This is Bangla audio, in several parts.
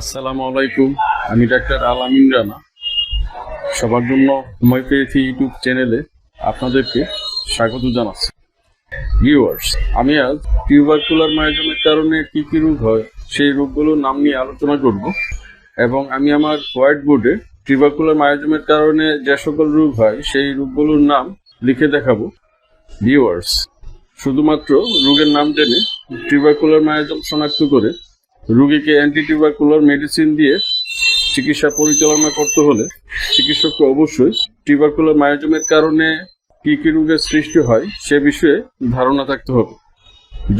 আসসালামু আলাইকুম। আমি ডাক্তার আল আমিন রানা। সবার জন্য সময় পেয়েছি ইউটিউব চ্যানেলে আপনাদেরকে স্বাগত জানাচ্ছি। ভিউয়ার্স আমি আজ টিউবারকুলার মায়োজমের কারণে কি কি রোগ হয়, সেই রোগগুলোর নাম নিয়ে আলোচনা করব এবং আমি আমার হোয়াইট বোর্ডে টিউবারকুলার মায়োজমের কারণে যে সকল রোগ হয়, সেই রোগগুলোর নাম লিখে দেখাবো। ভিউয়ার্স শুধুমাত্র রোগের নাম জেনে টিউবারকুলার মায়োজম শনাক্ত করে রোগীকে অ্যান্টিটিউবারকুলার মেডিসিন দিয়ে চিকিৎসা পরিচালনা করতে হলে চিকিৎসককে অবশ্যই টিউবারকুলার মায়োজমের কারণে কী কী রোগের সৃষ্টি হয় সে বিষয়ে ধারণা থাকতে হবে।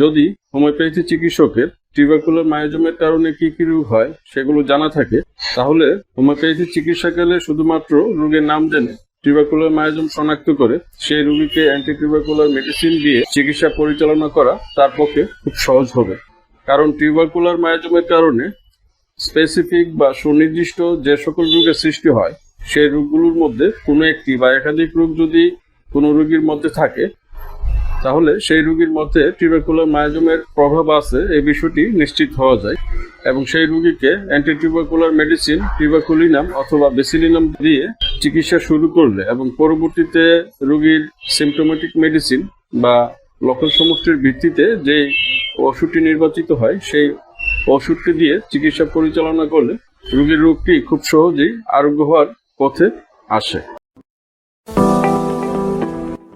যদি হোমিওপ্যাথি চিকিৎসকের টিউবারকুলার মায়োজমের কারণে কী কী রোগ হয় সেগুলো জানা থাকে, তাহলে হোমিওপ্যাথি চিকিৎসা গেলে শুধুমাত্র রোগের নাম জেনে টিউবারকুলার মায়োজম শনাক্ত করে সেই রোগীকে অ্যান্টিটিউবারকুলার মেডিসিন দিয়ে চিকিৎসা পরিচালনা করা তার পক্ষে খুব সহজ হবে। কারণ টিউবারকুলার মায়োজমের কারণে স্পেসিফিক বা সুনির্দিষ্ট যে সকল রোগের সৃষ্টি হয়, সেই রোগগুলোর মধ্যে কোনো একটি বা একাধিক রোগ যদি কোনো রোগীর মধ্যে থাকে, তাহলে সেই রোগীর মধ্যে টিউবারকুলার মায়োজমের প্রভাব আছে, এই বিষয়টি নিশ্চিত হওয়া যায়। এবং সেই রোগীকে অ্যান্টি টিউবারকুলার মেডিসিন টিউবারকুলিনাম অথবা বেসিলিনাম দিয়ে চিকিৎসা শুরু করলে এবং পরবর্তীতে রোগীর সিমটোমেটিক মেডিসিন বা লক্ষণ সমষ্টির ভিত্তিতে যে ওষুধটি নির্বাচিত হয় সেই ওষুধটি দিয়ে চিকিৎসা পরিচালনা করলে রোগীর রোগটি খুব সহজেই আরোগ্য হওয়ার পথে আসে।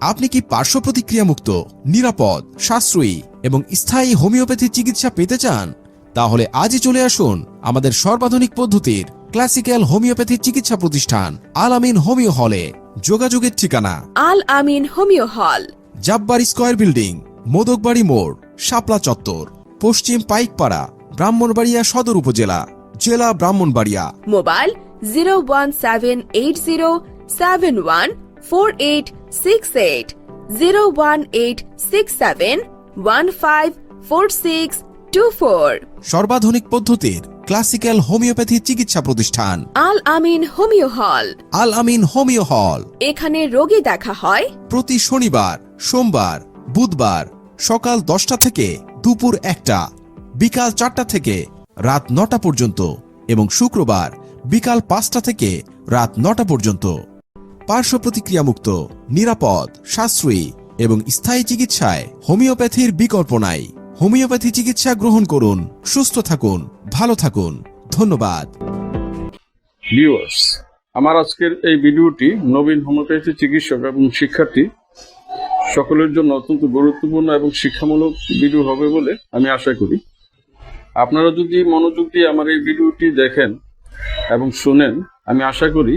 আপনি কি পার্শ্ব প্রতিক্রিয়া মুক্ত নিরাপদ সাশ্রয়ী এবং স্থায়ী হোমিওপ্যাথি চিকিৎসা পেতে চান? তাহলে আজই চলে আসুন আমাদের সর্বাধুনিক পদ্ধতির ক্লাসিক্যাল হোমিওপ্যাথি চিকিৎসা প্রতিষ্ঠান আল আমিন হোমিও হলে। যোগাযোগের ঠিকানা? আল আমিন হোমিও হল। জাব্বার স্কোয়ার বিল্ডিং মোদকবাড়ি মোড় শাপলা চত্বর পশ্চিম পাইকপাড়া ব্রাহ্মণবাড়িয়া সদর উপজেলা জেলা Brahmanbaria. Mobile zero one seven eight zero seven one four eight six eight zero one eight six seven one five four six two four. সর্বাধুনিক পদ্ধতির ক্লাসিক্যাল হোমিওপ্যাথি চিকিৎসা প্রতিষ্ঠান। আল আমিন হোমিও হল। আল আমিন হোমিও হল। এখানে রোগী দেখা হয়। প্রতি শনিবার সোমবার, বুধবার সকাল দশটা থেকে দুপুর একটা, বিকাল চারটা থেকে রাত নটা পর্যন্ত এবং শুক্রবার বিকাল পাঁচটা থেকে রাত নটা পর্যন্ত। পার্শ্ব প্রতিক্রিয়ামুক্ত, নিরাপদ, সাশ্রয়ী এবং স্থায়ী চিকিৎসায় হোমিওপ্যাথির বিকল্প নাই। হোমিওপ্যাথি চিকিৎসা গ্রহণ করুন, সুস্থ থাকুন, ভালো থাকুন। ধন্যবাদ। আমার আজকের এই ভিডিওটি নবীন হোমিওপ্যাথি চিকিৎসক এবং শিক্ষার্থী সকলের জন্য অত্যন্ত গুরুত্বপূর্ণ এবং শিক্ষামূলক ভিডিও হবে বলে আমি আশা করি। আপনারা যদি মনোযোগ দিয়ে আমার এই ভিডিওটি দেখেন এবং শুনেন, আমি আশা করি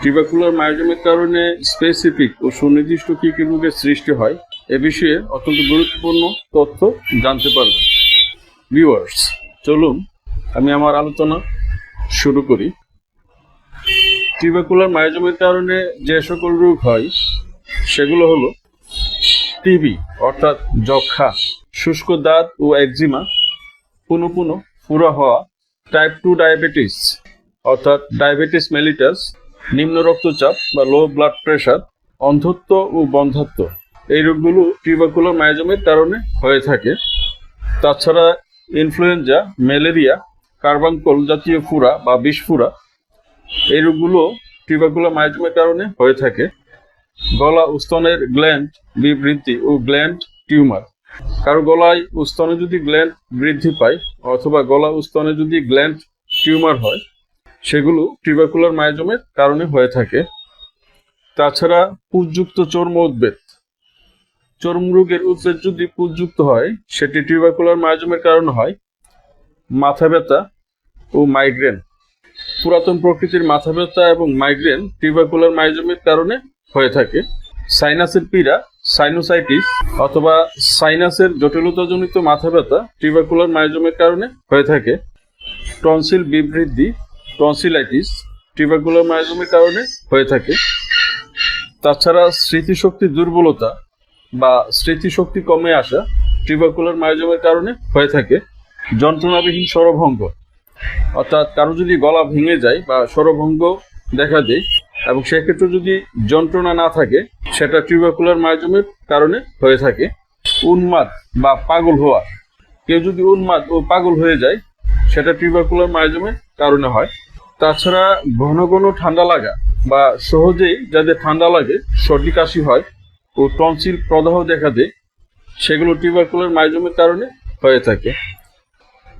টিবাকুলার মায়োজমের কারণে স্পেসিফিক ও সুনির্দিষ্ট কী কী রোগের সৃষ্টি হয় এ বিষয়ে অত্যন্ত গুরুত্বপূর্ণ তথ্য জানতে পারবেন। ভিউয়ার্স চলুন আমি আমার আলোচনা শুরু করি। টিউবাকুলার মায়োজমের কারণে যে সকল রোগ হয়, সেগুলো হলো টিবি অর্থাৎ যক্ষা, শুষ্ক দাঁত ও একজিমা, পুনো পুনো ফুরা হওয়া টাইপ টু ডায়াবেটিস অর্থাৎ ডায়াবেটিস মেলিটাস নিম্ন রক্তচাপ বা লো ব্লাড প্রেশার অন্ধত্ব ও বন্ধাত্ব। এই রোগগুলো টিউবাকুলার মায়োজমের কারণে হয়ে থাকে। তাছাড়া ইনফ্লুয়েঞ্জা ম্যালেরিয়া কার্বাঙ্কল জাতীয় ফুরা বা বিষফুরা এই রোগগুলো টিউবাকুলার মায়োজমের কারণে হয়ে থাকে। গলা উস্তনের গ্ল্যান্ড বিবৃদ্ধি ও গ্ল্যান্ড টিউমার কারও গলায় উস্তনে যদি গ্ল্যান্ড বৃদ্ধি পায় অথবা গলা উস্তনে যদি গ্ল্যান্ড টিউমার হয়, সেগুলো টিউবাকুলার মায়োজমের কারণে হয়ে থাকে। তাছাড়া পুজযুক্ত চর্ম উদ্বেগ চর্ম রোগের উদ্বেগ যদি পুজযুক্ত হয়, সেটি টিউবাকুলার মায়োজমের কারণে হয়। মাথা ব্যথা ও মাইগ্রেন পুরাতন প্রকৃতির মাথা ব্যথা এবং মাইগ্রেন টিউবাকুলার মাইজমের কারণে হয়ে থাকে। সাইনাসের পীড়া, সাইনোসাইটিস অথবা সাইনাসের জটিলতাজনিত মাথা ব্যথা টিউবাকুলার মায়োজমের কারণে হয়ে থাকে। টনসিল বিবৃদ্ধি টনসিলাইটিস টিউবাকুলার মাইজমের কারণে হয়ে থাকে। তাছাড়া স্মৃতিশক্তি দুর্বলতা বা স্মৃতিশক্তি কমে আসা টিউবাকুলার মাইজমের কারণে হয়ে থাকে। যন্ত্রণাবিহীন স্বরভঙ্গ, অর্থাৎ কারও যদি গলা ভেঙে যায় বা স্বরভঙ্গ দেখা দেয় এবং সেক্ষেত্রে যদি যন্ত্রণা না থাকে, সেটা টিউবাকুলার মায়োজমের কারণে হয়ে থাকে। উন্মাদ বা পাগল হওয়া। কেউ যদি উন্মাদ ও পাগল হয়ে যায়, সেটা টিউবাকুলার মায়োজমের কারণে হয়। তাছাড়া ঘন ঘন ঠান্ডা লাগা বা সহজেই যাদের ঠান্ডা লাগে, সর্দি কাশি হয় ও টনসিল প্রদাহ দেখা দেয়, সেগুলো টিউবাকুলার মায়োজমের কারণে হয়ে থাকে।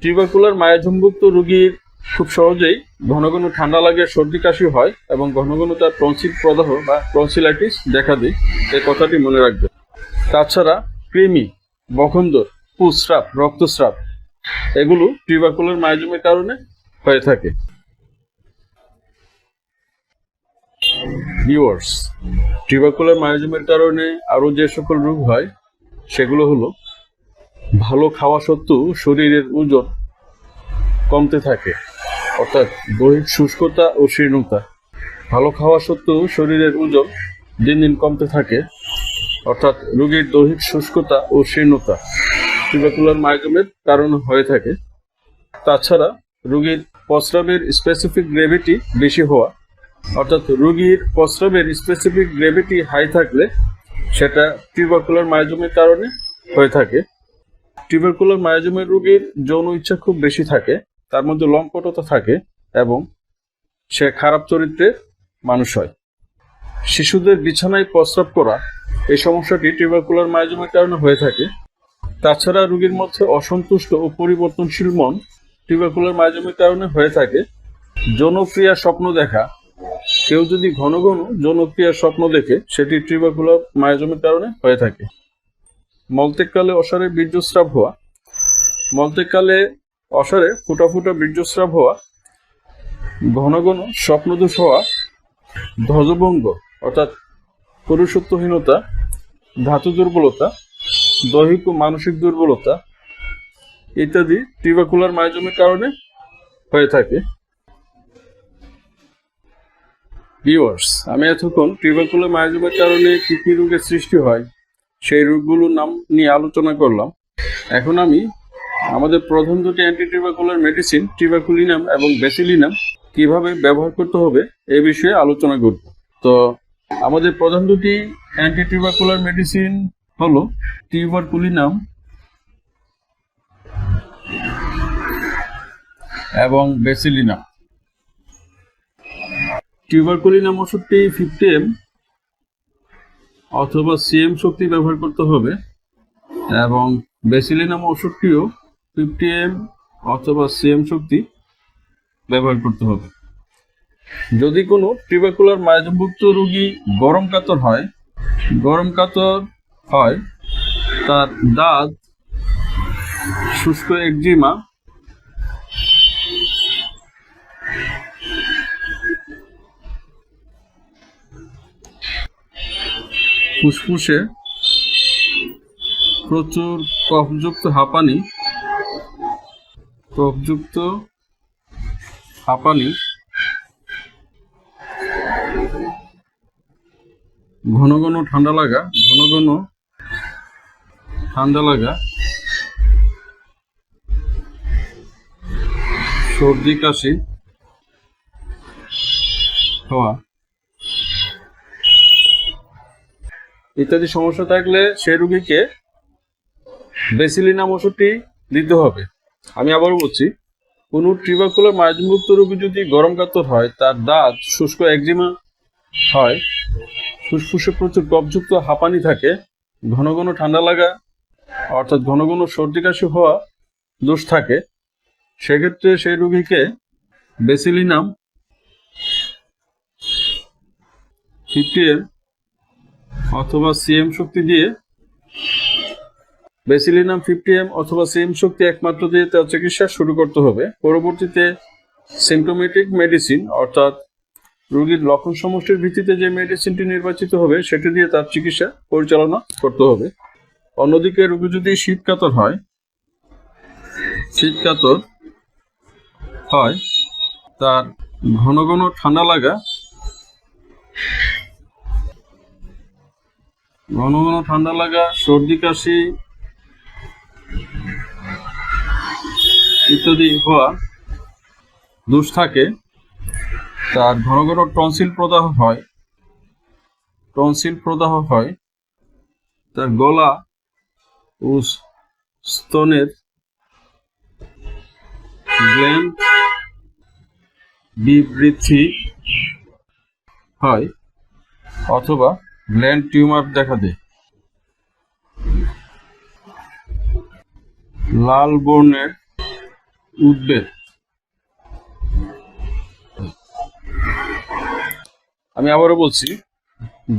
টিউবাকুলার মায়োজমভুক্ত রোগীর খুব সহজেই ঘন ঘন ঠান্ডা লাগে, সর্দি কাশি হয় এবং ঘন ঘন তার টনসিল প্রদাহ বা টনসিলাইটিস দেখা দেয় এই কথাটি মনে রাখবে তাছাড়া কৃমি, বখন্দর পুস্রাব রক্তস্রাব, এগুলো টিউবারকুলার মায়োজমের কারণে হয়ে থাকে। ভিউয়ার্স টিউবারকুলার মায়োজমের কারণে আরও যে সকল রোগ হয়, সেগুলো হলো ভালো খাওয়া সত্ত্বেও শরীরের ওজন কমতে থাকে। অর্থাৎ দৈহিক শুষ্কতা ও শীর্ণতা। ভালো খাওয়া সত্ত্বেও শরীরের ওজন দিন দিন কমতে থাকে। অর্থাৎ রোগীর দৈহিক শুষ্কতা ও শীর্ণতা টিউবারকুলার মায়োজমের কারণে হয়ে থাকে। তাছাড়া রোগীর প্রস্রাবের স্পেসিফিক গ্রেভিটি বেশি হওয়া, অর্থাৎ রোগীর প্রস্রাবের স্পেসিফিক গ্রেভিটি হাই থাকলে সেটা টিউবারকুলার মায়োজমের কারণে হয়ে থাকে। টিউবারকুলার মায়োজমের রোগীর যৌন ইচ্ছা খুব বেশি থাকে। তার মধ্যে লম্পটতা থাকে এবং সে খারাপ চরিত্রের মানুষ হয়। শিশুদের বিছানায় প্রস্রাব করা এই সমস্যাটি টিউবারকুলার মায়োজমের কারণে হয়ে থাকে। তাছাড়া রোগীর মধ্যে অসন্তুষ্ট ও পরিবর্তনশীল মন টিউবারকুলার মায়োজমের কারণে হয়ে থাকে। জনপ্রিয় স্বপ্ন দেখা। কেউ যদি ঘন ঘন জনপ্রিয় স্বপ্ন দেখে, সেটি টিউবারকুলার মায়োজমের কারণে হয়ে থাকে। মলত্যাগকালে অসারে বীর্যস্রাব হওয়া। মলত্যাগকালে অসারে ফুটা ফুটা বীর্যস্রাব হওয়া ঘন ঘন স্বপ্নদোষ হওয়া, ধ্বজভঙ্গ, অর্থাৎ পুরুষত্বহীনতা, ধাতু দুর্বলতা, দৈহিক ও মানসিক দুর্বলতা ইত্যাদি টিউবারকুলার মায়োজমের কারণে হয়ে থাকে। ভিউয়ার্স আমি এতক্ষণ টিউবারকুলার মায়োজমের কারণে কি কি রোগের সৃষ্টি হয়, সেই রোগগুলোর নাম নিয়ে আলোচনা করলাম। এখন আমি আমাদের প্রধান দুটি অ্যান্টি টিউবারকুলার মেডিসিন টিউবারকুলিনাম এবং বেসিলিনাম কীভাবে ব্যবহার করতে হবে এ বিষয়ে আলোচনা করব। তো আমাদের প্রধান দুটি অ্যান্টি টিউবারকুলার মেডিসিন হলো টিউবারকুলিনাম এবং বেসিলিনাম টিউবারকুলিনাম ওষুধটি ফিফটি এম অথবা সিএম শক্তি ব্যবহার করতে হবে এবং বেসিলিনাম ওষুধটিও ফিফটি এম অথবা সিএম শক্তি ব্যবহার করতে হবে। যদি কোনো টিউবারকুলার মায়োজমভুক্ত রোগী গরম কাতর হয়, গরম কাতর হয়, তার দাঁত শুষ্ক একজিমা ফুসফুসে প্রচুর কফযুক্ত হাঁপানি কফযুক্ত হাঁপানি ঘন ঘন ঠান্ডা লাগা, ঘন ঘন ঠান্ডা লাগা। সর্দি, কাশি হওয়া। ইত্যাদি সমস্যা থাকলে সেই রুগীকে বেসিলিনাম ওষুধটি দিতে হবে। আমি আবারও বলছি, কোনো ট্রিবাকুলার মায়োজমুক্ত রোগী যদি গরম কাতর হয়, তার দাঁত, শুষ্ক একজিমা হয়, ফুসফুসে প্রচুর কফযুক্ত হাঁপানি থাকে, ঘন ঘন ঠান্ডা লাগা, অর্থাৎ ঘন ঘন সর্দি কাশি হওয়া দোষ থাকে, সেক্ষেত্রে সেই রোগীকে বেসিলিনাম ফিফটি অথবা সিএম শক্তি দিয়ে বেসিলিনাম ফিফটি এম অথবা সিএম শক্তি একমাত্র দিয়ে তার চিকিৎসা শুরু করতে হবে। পরবর্তীতে সিমটোমেটিক মেডিসিন অর্থাৎ রোগীর লক্ষণ সমষ্টির ভিত্তিতে যে মেডিসিনটি নির্বাচিত হবে, সেটি দিয়ে তার চিকিৎসা পরিচালনা করতে হবে। অন্যদিকে রোগী যদি শীতকাতর হয় শীতকাতর হয়, তার ঘন ঘন ঠান্ডা লাগা, ঘন ঘন ঠান্ডা লাগা, সর্দি কাশি ইত্যাদি হওয়া দোষ থাকে। তার ঘন ঘন টনসিল প্রদাহ হয়। টনসিল প্রদাহ হয়। তার গলা ও স্তনের গ্ল্যান্ড বিবৃদ্ধি হয় অথবা গ্ল্যান্ড টিউমার দেখা দেয়। লাল বর্ণের উদ্বেগ আমি আবারও বলছি,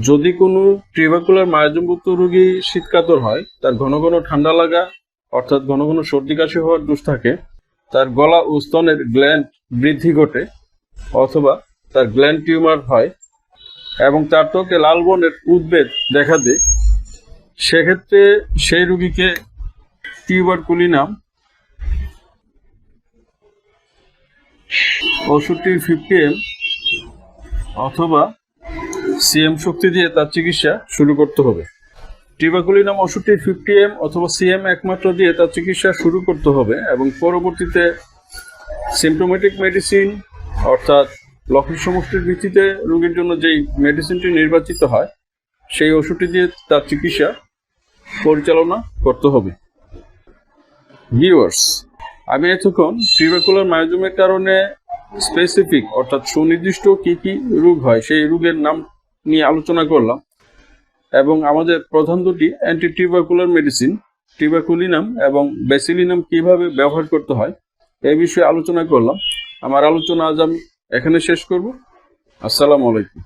যদি কোনো ট্রিভাকুলার মায়াজমভুক্ত রোগী শীতকাতর হয়, তার ঘন ঘন ঠান্ডা লাগা, অর্থাৎ ঘন ঘন সর্দি কাশি হওয়ার দোষ থাকে, তার গলা ও স্তনের গ্ল্যান্ড বৃদ্ধি ঘটে, অথবা তার গ্ল্যান্ড টিউমার হয়, এবং তার ত্বকে লাল বর্ণের উদ্বেগ দেখা দেয়, সেক্ষেত্রে সেই রোগীকে টিউবারকুলিনাম ওষুধটির ফিফটি এম অথবা সিএম শক্তি দিয়ে তার চিকিৎসা শুরু করতে হবে। টিবাকুলিনাম ওষুধটির ফিফটি এম অথবা সিএম একমাত্র দিয়ে তার চিকিৎসা শুরু করতে হবে এবং পরবর্তীতে সিমটোমেটিক মেডিসিন অর্থাৎ লক্ষণ সমষ্টির ভিত্তিতে রোগীর জন্য যেই মেডিসিনটি নির্বাচিত হয়, সেই ওষুধটি দিয়ে তার চিকিৎসা পরিচালনা করতে হবে। ভিউয়ার্স আমি এতক্ষণ টিউবাকুলার মায়োজমের কারণে স্পেসিফিক অর্থাৎ সুনির্দিষ্ট কি কি রোগ হয়, সেই রোগের নাম নিয়ে আলোচনা করলাম। এবং আমাদের প্রধান দুটি অ্যান্টি টিউবাকুলার মেডিসিন টিবাকুলিনাম এবং বেসিলিনাম কীভাবে ব্যবহার করতে হয় এই বিষয়ে আলোচনা করলাম। আমার আলোচনা আজ আমি এখানে শেষ করব। আসসালামু আলাইকুম।